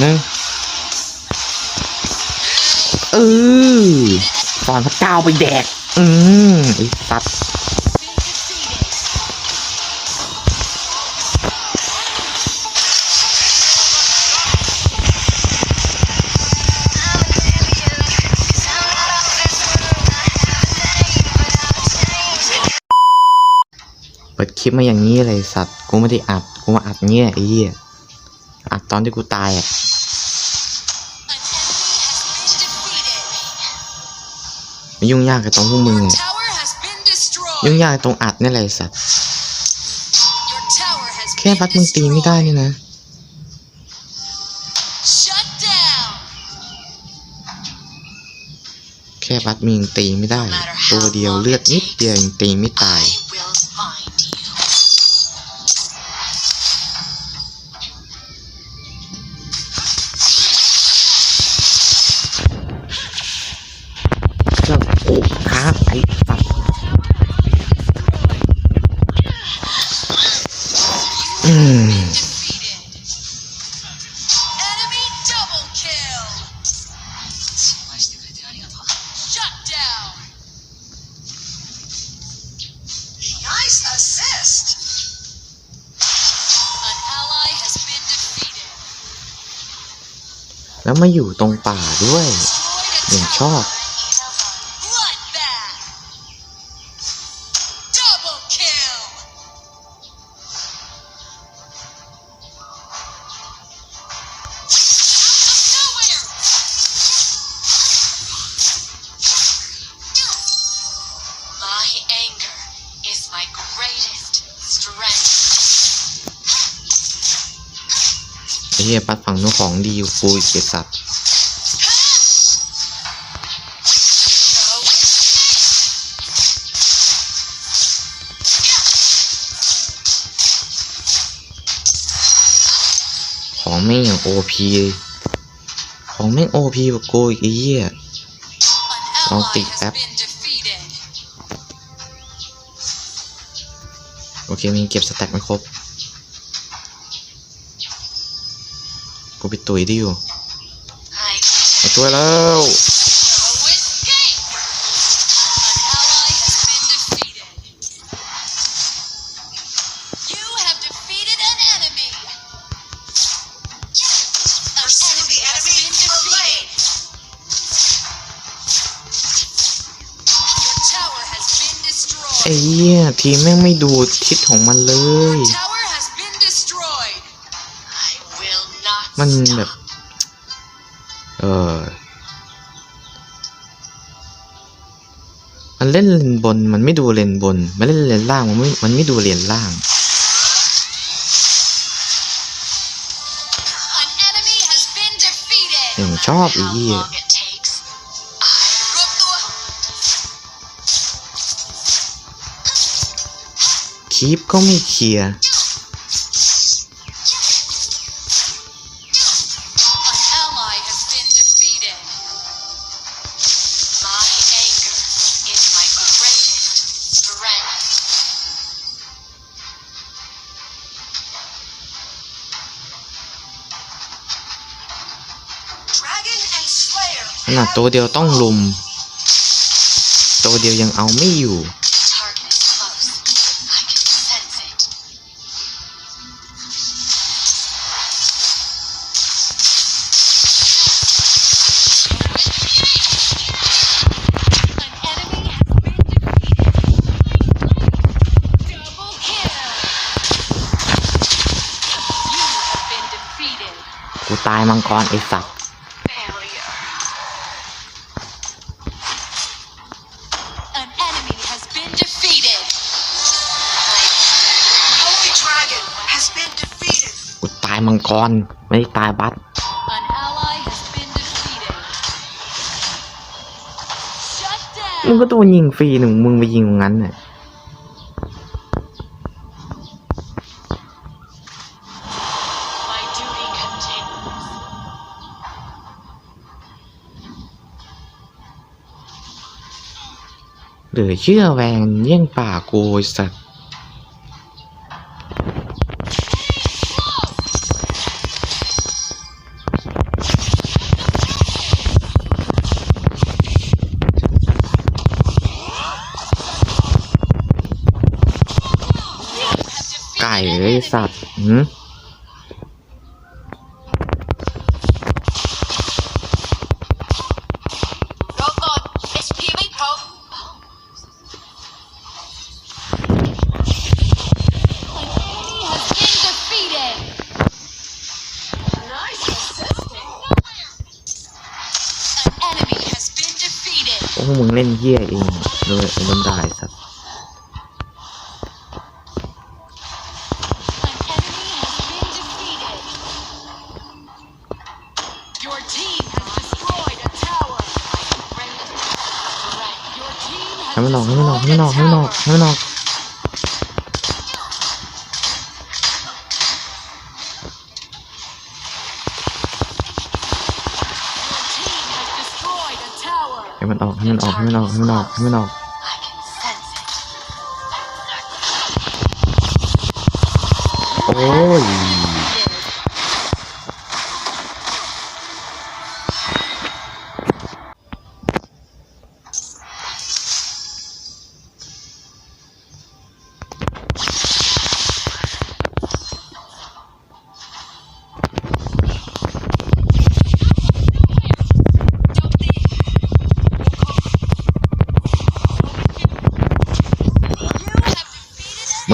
หนึ่งเออสอนพระเจ้าไปแดก อืมไอ้สัตว์เปิดคลิปมาอย่างนี้เลยสัตว์ กูไม่ได้อัด กูมาอัดเงี้ยไอ้เหี้ย อัดตอนที่กูตายอะ ไม่ยุ่งยากกับตรงพวกมึง Your อะ tower has been destroyed. ยุ่งยากตรงอัดนี่แหละไอ้สัตว์ Your tower has แค่ been บัดมึงตีไม่ได้ destroyed. นี่นะ Shut down. แค่บัดมึงยังตีไม่ได้ ตัวเดียวเลือดนิดเดียวยังตีไม่ตาย มาอยู่ตรงป่าด้วยอย่างชอบ เหี้ยปัดฝั่งนู้นของดีอยู่กูอีกสัตว์ของแม่อย่างโอพีของแม่โอพีแบบกูอีกเหี้ย An I'll ally take has that. been defeated. โอเคมีเก็บสแต็กไม่ครบ กูไปตุยได้อยู่ I เอาตัวแล้ว no escape. An ally has been defeated. You have defeated an enemy. An Pursue enemy the has enemy been defeated. Your tower has been ไอ้ destroyed. เหี้ยทีมแม่งไม่ดูทิศของมันเลย มันแบบ stop. เออมันเล่นเลนบน มันไม่ดูเลนบน มันเล่นเลนล่าง มันไม่ มันไม่ดูเลนล่าง An enemy has been defeated. อย่างชอบไอ้ How เหี้ย long it takes. I รวบตัวคีปก็ไม่เคลียร์ นาดตัวเดียวต้องลุม ตัวเดียวยังเอาไม่อยู่กูตายมังกรไอสัตว์ ตายมังกรไม่ได้ตายบัส An ally has been defeated. Shut มึง down. ก็ตัวยิงฟรีหนึ่งมึงไปยิงตรงนั้นน่ะ My duty continues. เหลือเชื่อแวงเยี่ยงป่ากูไอสัตว์ สัตว์ มันออกให้มันออกให้มันออกให้มันออกให้มันออกให้มันออกให้มันออกให้มันออกให้มันออกให้มันออก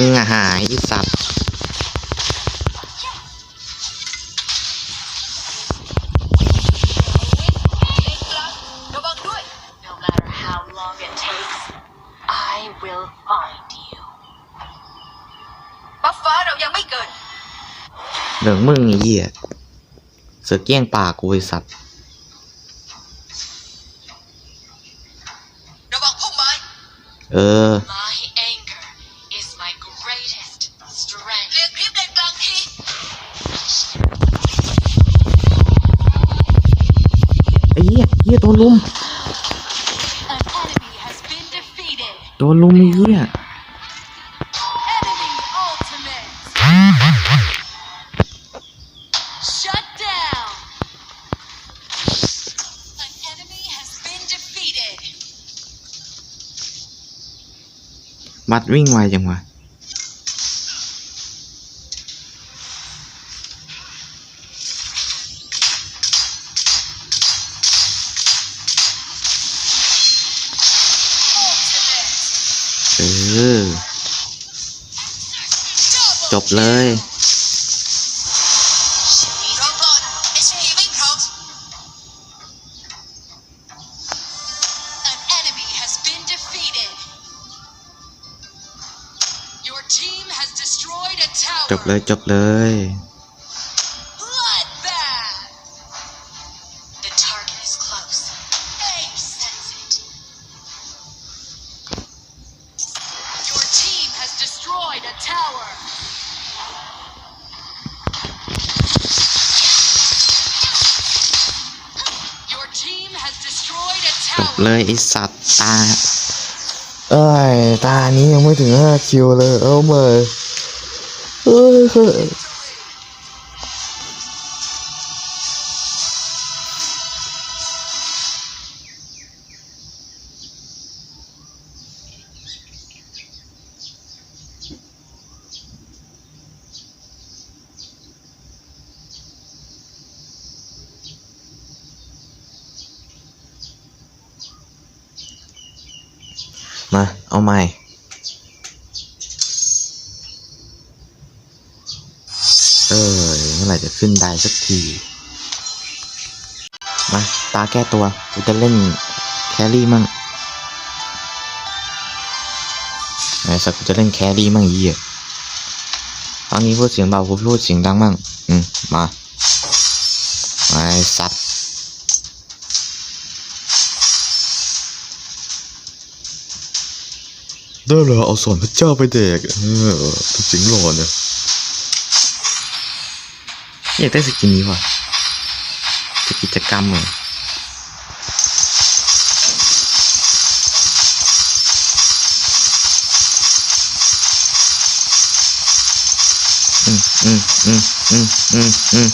มึงอะหายไอ้สัตว์ระวังด้วย No matter how long it takes I will find you บัฟฟ้าเรายังไม่เกิดเหลืองมึงไอ้เหี้ยเสือเกี้ยงปากกูไอ้สัตว์ หี้ยโดนลุมตัวลุมไอ้เหี้ยมัดวิ่งไวจังวะ เลยรอก่อน HP ไม่พร้อม An enemy has been defeated Your team has destroyed a จบ tower เลยจบเลย เลยไอสัตว์ตา เอ้ย ตานี้ยังไม่ถึงห้าคิวเลย เอามาเอ้ย มา เอาใหม่ เอ้ยเมื่อไหร่จะขึ้นได้สักที มา ตาแก้ตัว กูจะเล่นแครี่มั่งไอ้สักกูจะเล่นแครี่มั่งยี่ตอนนี้พูดเสียงเบากูพูดเสียงดังมั่ง อืม มาไอ้สัตว์ ได้เลยเอาสอนพระเจ้าไปเด็กเออสิงหล่อเนี่ยอยากได้สกินนี้ว่ะจะกิจกรรมเหรออืมอืมอืมอืมอืมอืม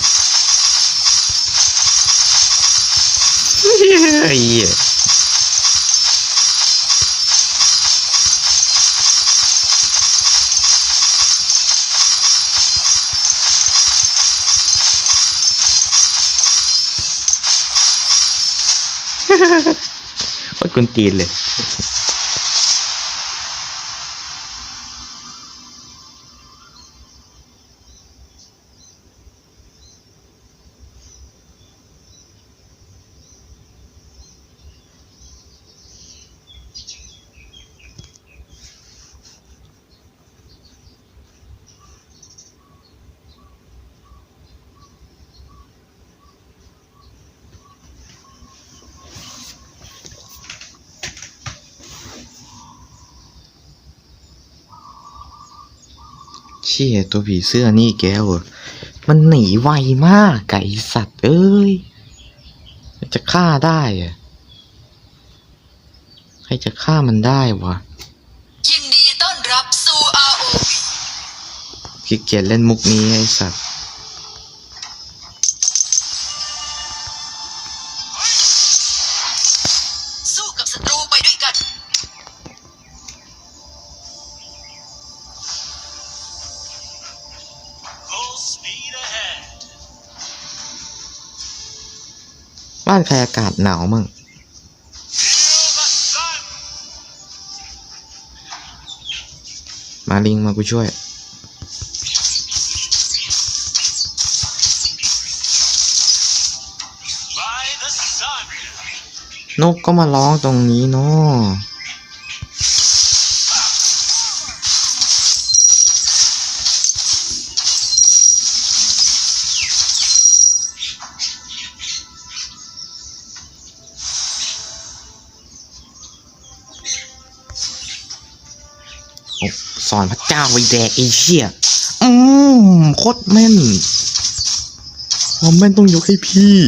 เฮ้ย โคตรกุนตีนเลย ชี่ยตัวผีเสื้อนี่แกวอะมันหนีไวมากไก่สัตว์ เอ้ยมันจะฆ่าได้อะใครจะฆ่ามันได้วะยินดีต้อนรับสู่ ROV ขี้เกียจเล่นมุกนี้ไอ้สัตว์สู้กับศัตรูไป บ้านใครอากาศหนาวมั่งมาลิงมากูช่วย นกก็มาร้องตรงนี้เนาะ สอนพระเจ้าไว้แดกไอ้เชี่ยอืมโคตรแม่นความแม่นต้องยกให้พี่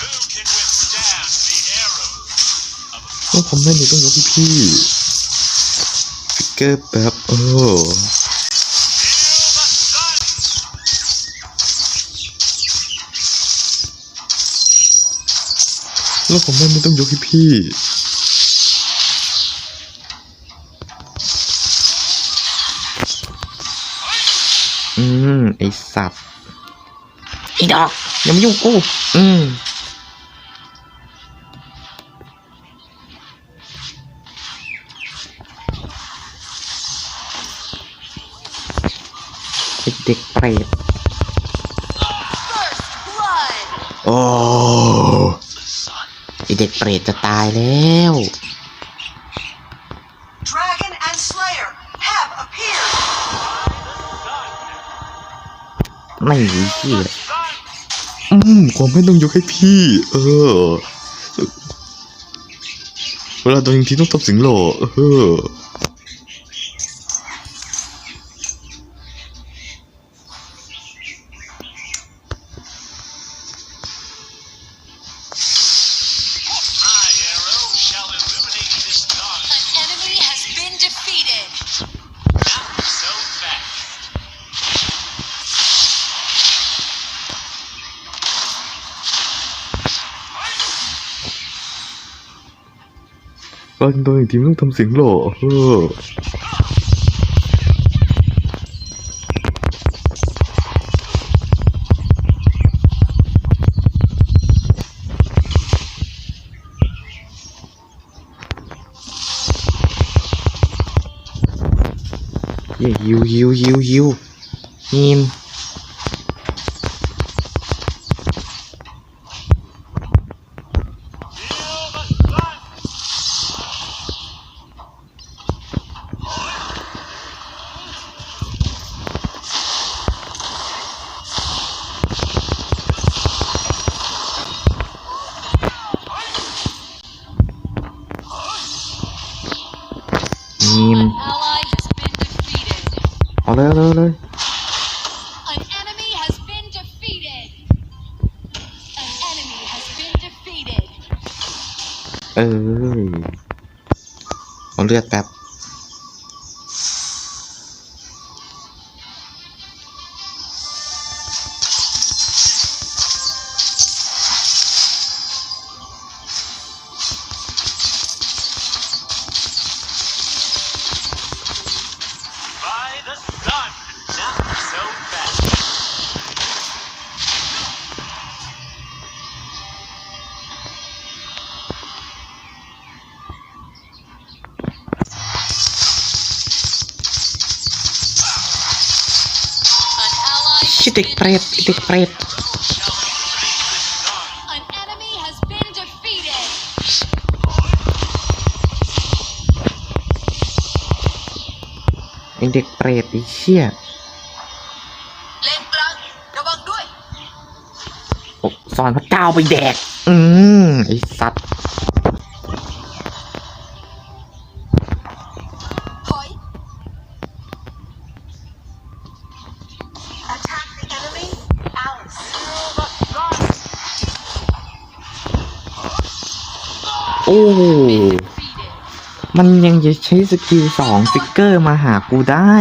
Who can withstand the arrows of a ต้องความแม่นนี่ต้องยกให้พี่ฟิกเกอร์แบบเออแล้วความแม่นนี่ต้องยกให้พี่ ไอสัตว์ไอดอกอย่ามายุ่งกู อืมไอเด็กเปรต First blood. โอ้ไอเด็กเปรตจะตายแล้ว ไม่มีพี่อืมความไม่ต้องยกให้พี่ เออ เวลาตัวเองที่ต้องตบสิงโหลเออ เวลาโดนยิงทีมต้องทำเสียงหลเออเย้ฮิวฮิวฮิวฮิวฮิม เเด็กเปรตไอ้เด็กเปรต An enemy has been defeated. ไอ้เด็กเปรตไอ้เชี่ยเลนกลางระวังด้วยโอ้สอนพระเจ้าไปแดก อืมไอ้สัตว์ จะใช้สกิลสองฟิกเกอร์มาหากูได้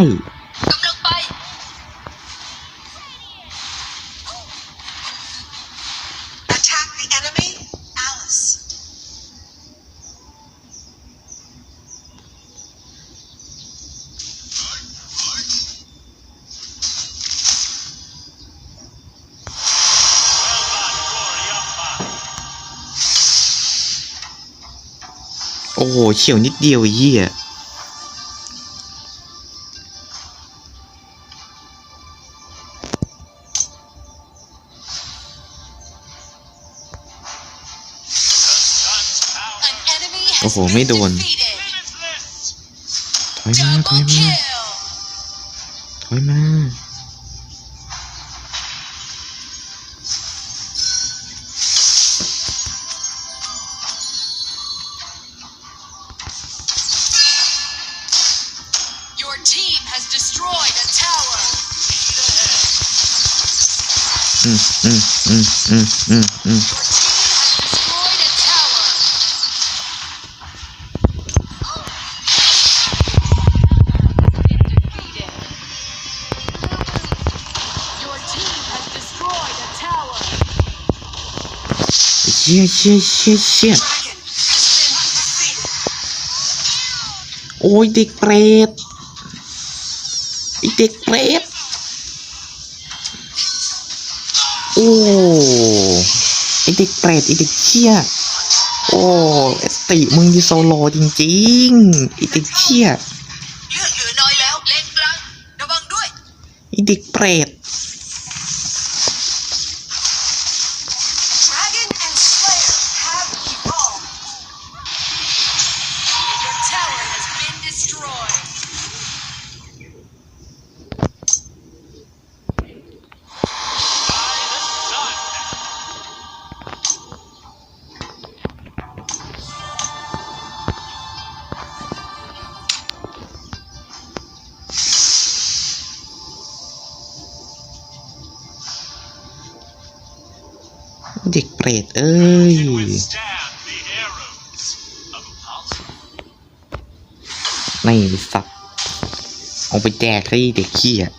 เฉียวนิดเดียวเหี้ยโอ้โห ไม่โดน ถอยมา ถอยมา ถอยมา ชี่ยเชี่ย Dragon has been defeated โอ้ยเด็กเปรตไอเด็กเปรต โอ้ไอเด็กเปรตไอเด็กเชี่ยโอ้เอสติมึงดีโซโลจริงๆไอเด็กเชี่ยเลือดเหลือน้อยแล้วเลนกลางระวังด้วยไอเด็กเปรต เปรตเอ้ย can withstand the arrows of Apollo. ในสัตว์เอาไปแดกให้เด็กเขี้ยก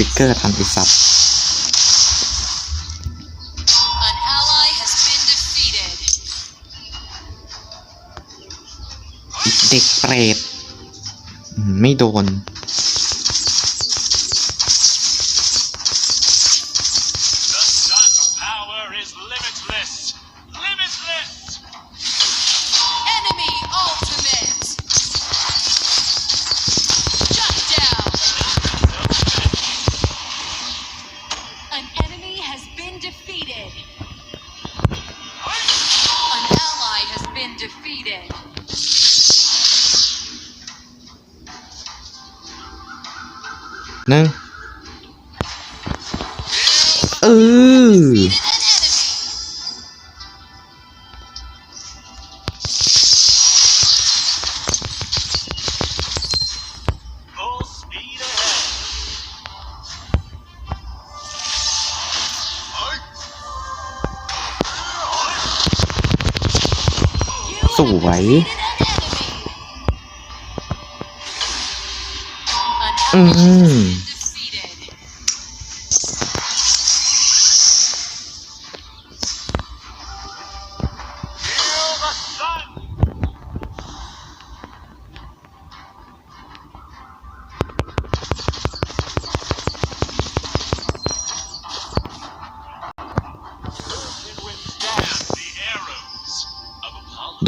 กูฟิกเกอร์ทันไอสัตว์ An ally has been defeated. เด็กเปรตอืมไม่โดน defeated. An ally has been defeated. ห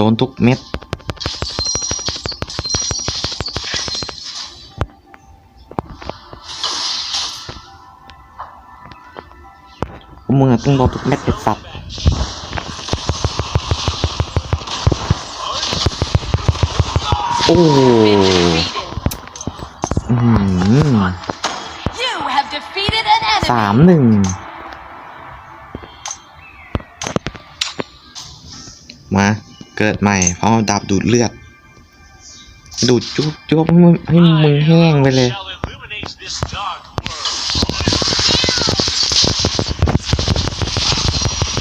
โดนทุกเม็ด มึงอะต้องโดนทุกเม็ดไอ้สัตว์โอ้โหอื้อ ใหม่เพราะดาบดูดเลือด ดูดจุ๊บจุ๊บให้มึงให้มึงแห้งไปเลย Shall illuminate this dark world.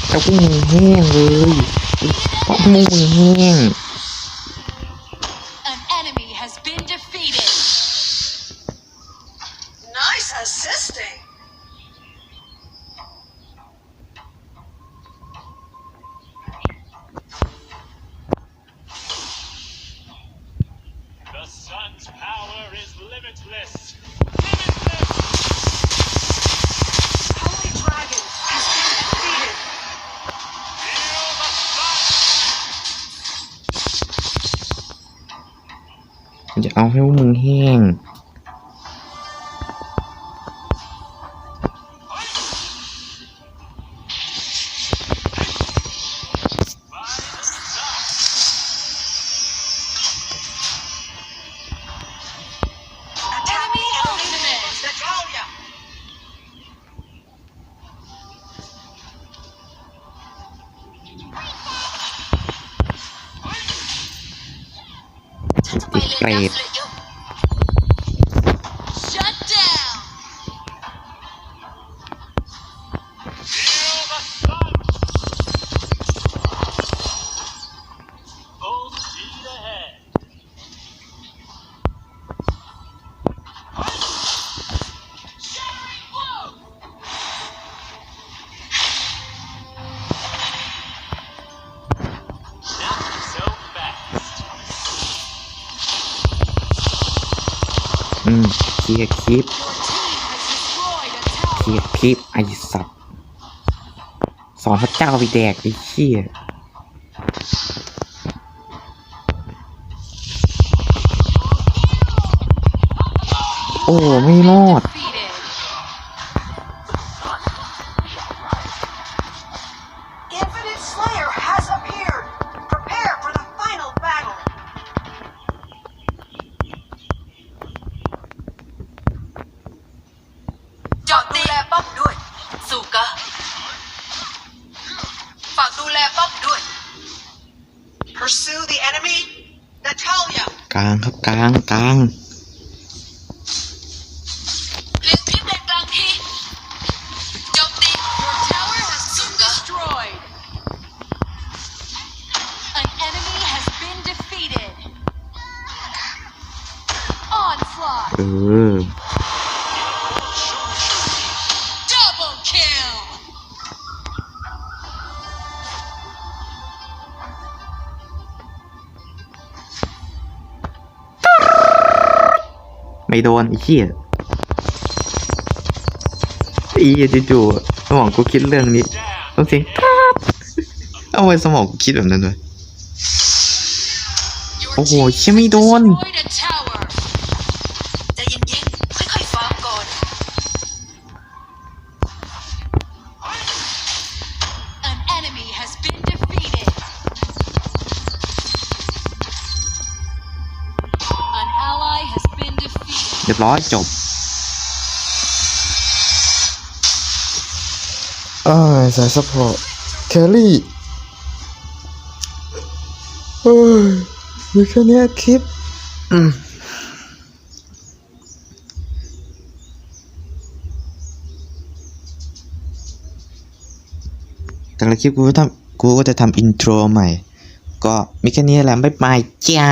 แต่พวกมึงแห้งเลยเพราะพวกมึงแห้ง คียร์คลิปเคลียร์คลิปไอสัตว์สอนพระเจ้าไปแดกไอ้เชี่ยโอ้ ไม่รอด ฝากดูแลป้อมด้วย Pursue the enemy. Natalia. กลางครับกลางกลาง ไม่โดนไอ้เหี้ยอ้เหี้ยจู่ๆสมองกูคิดเรื่องนี้ต้องเสียงกราดเอาไว้สมองกูคิดแบบนั้นด้วยโอ้โห team เชี่ยไม่โดน รียบร้อยจบ เอ้ยสายซัพพอร์ตแครี่เอ้ยมีแค่เนี้ยคลิป อืมแต่ละคลิปกูก็ทำกูก็จะทำอินโทรใหม่ ก็มีแค่นี้แหละบ๊ายบายจ้า